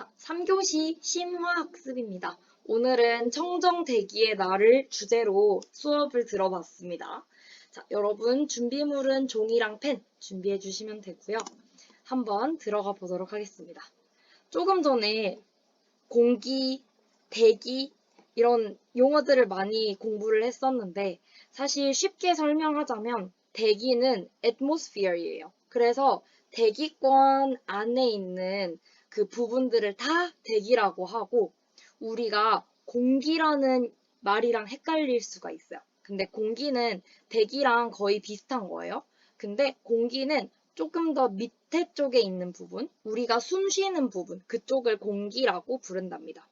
자, 3교시 심화학습입니다. 오늘은 청정대기의 날을 주제로 수업을 들어봤습니다. 자, 여러분 준비물은 종이랑 펜 준비해 주시면 되고요. 한번 들어가 보도록 하겠습니다. 조금 전에 공기, 대기 이런 용어들을 많이 공부를 했었는데 사실 쉽게 설명하자면 대기는 atmosphere이에요. 그래서 대기권 안에 있는 그 부분들을 다 대기라고 하고 우리가 공기라는 말이랑 헷갈릴 수가 있어요. 근데 공기는 대기랑 거의 비슷한 거예요. 근데 공기는 조금 더 밑에 쪽에 있는 부분, 우리가 숨 쉬는 부분, 그쪽을 공기라고 부른답니다.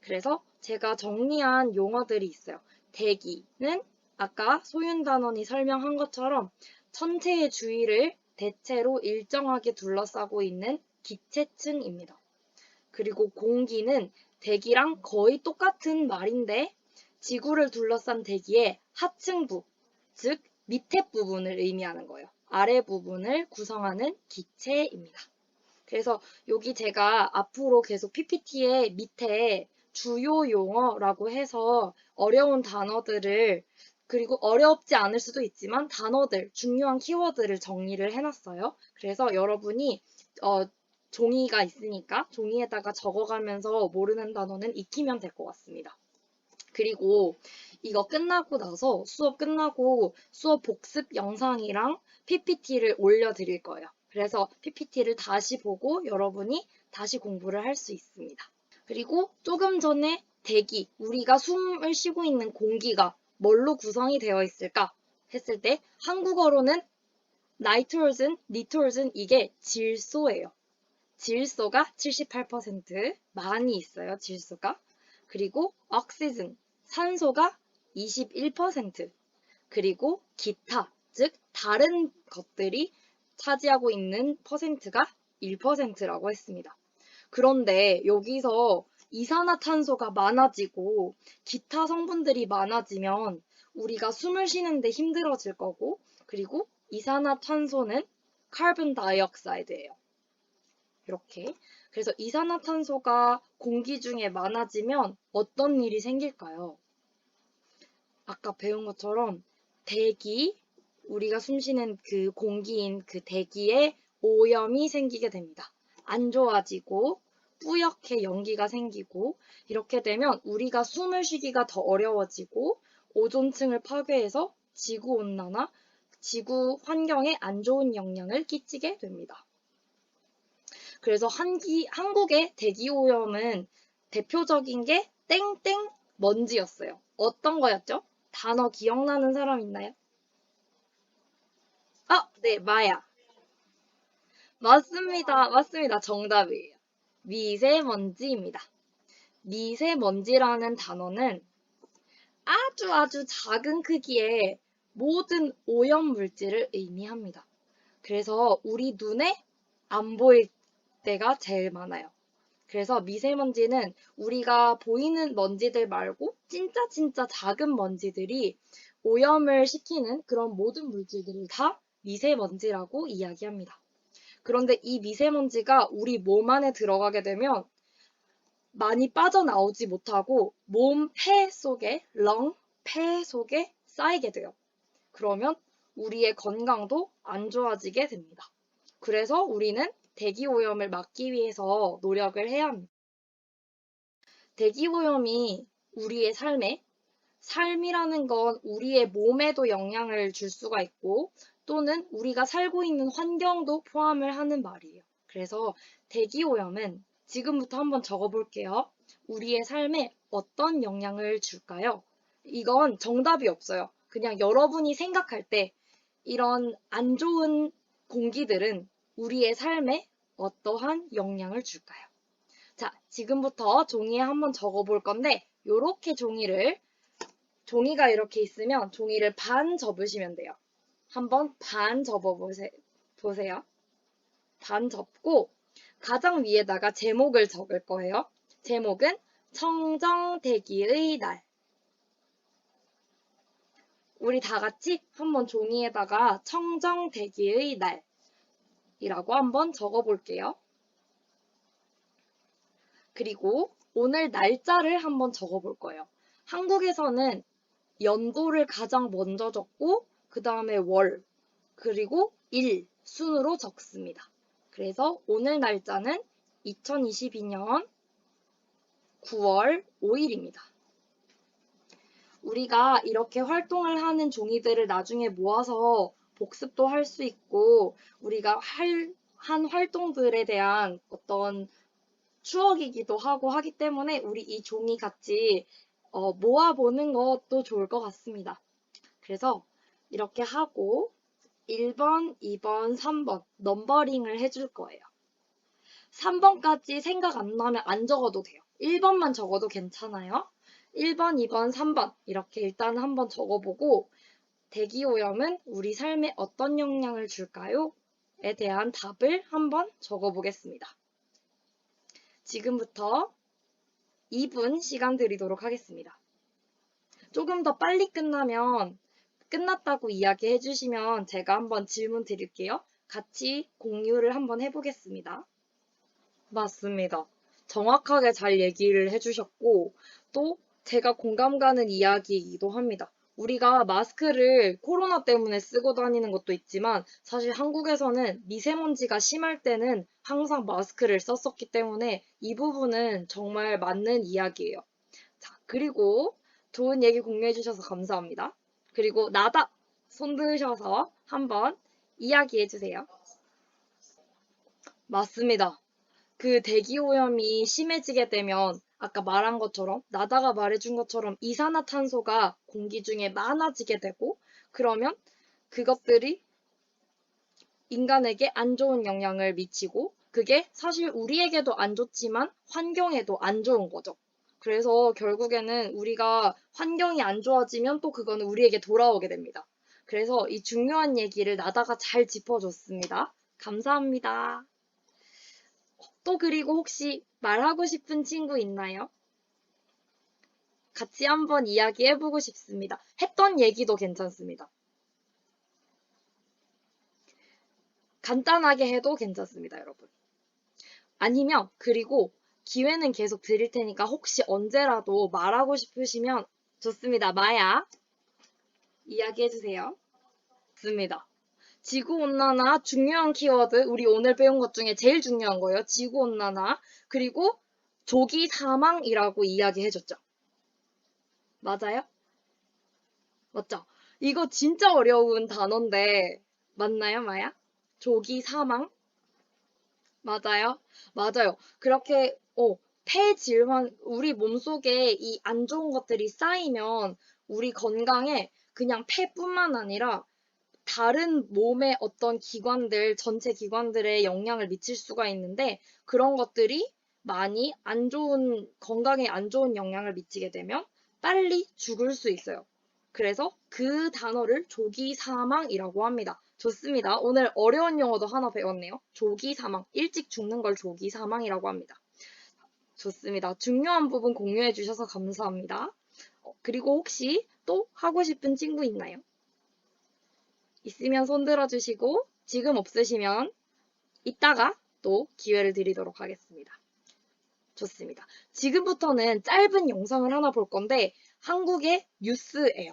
그래서 제가 정리한 용어들이 있어요. 대기는 아까 소윤 단원이 설명한 것처럼 천체의 주위를 대체로 일정하게 둘러싸고 있는 기체층입니다. 그리고 공기는 대기랑 거의 똑같은 말인데 지구를 둘러싼 대기의 하층부, 즉 밑에 부분을 의미하는 거예요. 아래 부분을 구성하는 기체입니다. 그래서 여기 제가 앞으로 계속 PPT의 밑에 주요 용어라고 해서 어려운 단어들을 그리고 어렵지 않을 수도 있지만 단어들, 중요한 키워드를 정리를 해놨어요. 그래서 여러분이 어, 종이가 있으니까 종이에다가 적어가면서 모르는 단어는 익히면 될 것 같습니다. 그리고 이거 끝나고 나서 수업 끝나고 수업 복습 영상이랑 PPT를 올려드릴 거예요. 그래서 PPT를 다시 보고 여러분이 다시 공부를 할 수 있습니다. 그리고 조금 전에 대기, 우리가 숨을 쉬고 있는 공기가 뭘로 구성이 되어 있을까 했을 때 한국어로는 나이트로즌, 니트로즌 이게 질소예요. 질소가 78% 많이 있어요. 질소가. 그리고 억시즌, 산소가 21% 그리고 기타, 즉 다른 것들이 차지하고 있는 퍼센트가 1%라고 했습니다. 그런데 여기서 이산화탄소가 많아지고 기타 성분들이 많아지면 우리가 숨을 쉬는데 힘들어질 거고 그리고 이산화탄소는 카본 다이옥사이드예요. 이렇게. 그래서 이산화탄소가 공기 중에 많아지면 어떤 일이 생길까요? 아까 배운 것처럼 대기, 우리가 숨쉬는 그 공기인 그 대기에 오염이 생기게 됩니다. 안 좋아지고 뿌옇게 연기가 생기고 이렇게 되면 우리가 숨을 쉬기가 더 어려워지고 오존층을 파괴해서 지구 온난화, 지구 환경에 안 좋은 영향을 끼치게 됩니다. 그래서 한기, 한국의 대기 오염은 대표적인 게 땡땡 먼지였어요. 어떤 거였죠? 단어 기억나는 사람 있나요? 아, 네, 마야. 맞습니다. 맞습니다. 정답이에요. 미세먼지입니다. 미세먼지라는 단어는 아주 아주 작은 크기의 모든 오염 물질을 의미합니다. 그래서 우리 눈에 안 보일 때가 제일 많아요. 그래서 미세먼지는 우리가 보이는 먼지들 말고 진짜 진짜 작은 먼지들이 오염을 시키는 그런 모든 물질들을 다 미세먼지라고 이야기합니다. 그런데 이 미세먼지가 우리 몸 안에 들어가게 되면 많이 빠져나오지 못하고 몸 폐 속에, 렁, 폐 속에 쌓이게 돼요. 그러면 우리의 건강도 안 좋아지게 됩니다. 그래서 우리는 대기 오염을 막기 위해서 노력을 해야 합니다. 대기 오염이 우리의 삶에 삶이라는 건 우리의 몸에도 영향을 줄 수가 있고 또는 우리가 살고 있는 환경도 포함을 하는 말이에요. 그래서 대기 오염은 지금부터 한번 적어볼게요. 우리의 삶에 어떤 영향을 줄까요? 이건 정답이 없어요. 그냥 여러분이 생각할 때 이런 안 좋은 공기들은 우리의 삶에 어떠한 영향을 줄까요? 자, 지금부터 종이에 한번 적어볼 건데 이렇게 종이를 종이가 이렇게 있으면 종이를 반 접으시면 돼요. 한번 반 접어보세요. 반 접고 가장 위에다가 제목을 적을 거예요. 제목은 청정대기의 날. 우리 다 같이 한번 종이에다가 청정대기의 날 이라고 한번 적어 볼게요. 그리고 오늘 날짜를 한번 적어 볼 거예요. 한국에서는 연도를 가장 먼저 적고 그 다음에 월 그리고 일 순으로 적습니다. 그래서 오늘 날짜는 2022년 9월 5일입니다. 우리가 이렇게 활동을 하는 종이들을 나중에 모아서 복습도 할 수 있고 우리가 할, 한 활동들에 대한 어떤 추억이기도 하고 하기 때문에 우리 이 종이 같이 어, 모아보는 것도 좋을 것 같습니다. 그래서 이렇게 하고 1번, 2번, 3번 넘버링을 해줄 거예요. 3번까지 생각 안 나면 안 적어도 돼요. 1번만 적어도 괜찮아요. 1번, 2번, 3번 이렇게 일단 한번 적어보고 대기오염은 우리 삶에 어떤 영향을 줄까요? 에 대한 답을 한번 적어보겠습니다. 지금부터 2분 시간 드리도록 하겠습니다. 조금 더 빨리 끝나면 끝났다고 이야기해 주시면 제가 한번 질문 드릴게요. 같이 공유를 한번 해보겠습니다. 맞습니다. 정확하게 잘 얘기를 해주셨고 또 제가 공감 가는 이야기이기도 합니다. 우리가 마스크를 코로나 때문에 쓰고 다니는 것도 있지만 사실 한국에서는 미세먼지가 심할 때는 항상 마스크를 썼었기 때문에 이 부분은 정말 맞는 이야기예요. 자, 그리고 좋은 얘기 공유해 주셔서 감사합니다. 그리고 나다 손 드셔서 한번 이야기해 주세요. 맞습니다. 그 대기 오염이 심해지게 되면 아까 말한 것처럼 나다가 말해준 것처럼 이산화탄소가 공기 중에 많아지게 되고 그러면 그것들이 인간에게 안 좋은 영향을 미치고 그게 사실 우리에게도 안 좋지만 환경에도 안 좋은 거죠. 그래서 결국에는 우리가 환경이 안 좋아지면 또 그거는 우리에게 돌아오게 됩니다. 그래서 이 중요한 얘기를 나다가 잘 짚어줬습니다. 감사합니다. 또 그리고 혹시 말하고 싶은 친구 있나요? 같이 한번 이야기해보고 싶습니다. 했던 얘기도 괜찮습니다. 간단하게 해도 괜찮습니다, 여러분. 아니면 그리고 기회는 계속 드릴 테니까 혹시 언제라도 말하고 싶으시면 좋습니다. 마야 이야기해주세요. 좋습니다. 지구온난화 중요한 키워드 우리 오늘 배운 것 중에 제일 중요한 거예요. 지구온난화 그리고 조기 사망이라고 이야기해줬죠. 맞아요? 맞죠? 이거 진짜 어려운 단어인데 맞나요, 마야? 조기 사망? 맞아요? 맞아요. 그렇게 어, 폐질환 우리 몸속에 이 안 좋은 것들이 쌓이면 우리 건강에 그냥 폐뿐만 아니라 다른 몸의 어떤 기관들, 전체 기관들에 영향을 미칠 수가 있는데 그런 것들이 많이 안 좋은, 건강에 안 좋은 영향을 미치게 되면 빨리 죽을 수 있어요. 그래서 그 단어를 조기 사망이라고 합니다. 좋습니다. 오늘 어려운 용어도 하나 배웠네요. 조기 사망. 일찍 죽는 걸 조기 사망이라고 합니다. 좋습니다. 중요한 부분 공유해 주셔서 감사합니다. 어, 그리고 혹시 또 하고 싶은 친구 있나요? 있으면 손 들어 주시고 지금 없으시면 이따가 또 기회를 드리도록 하겠습니다. 좋습니다. 지금부터는 짧은 영상을 하나 볼 건데 한국의 뉴스예요.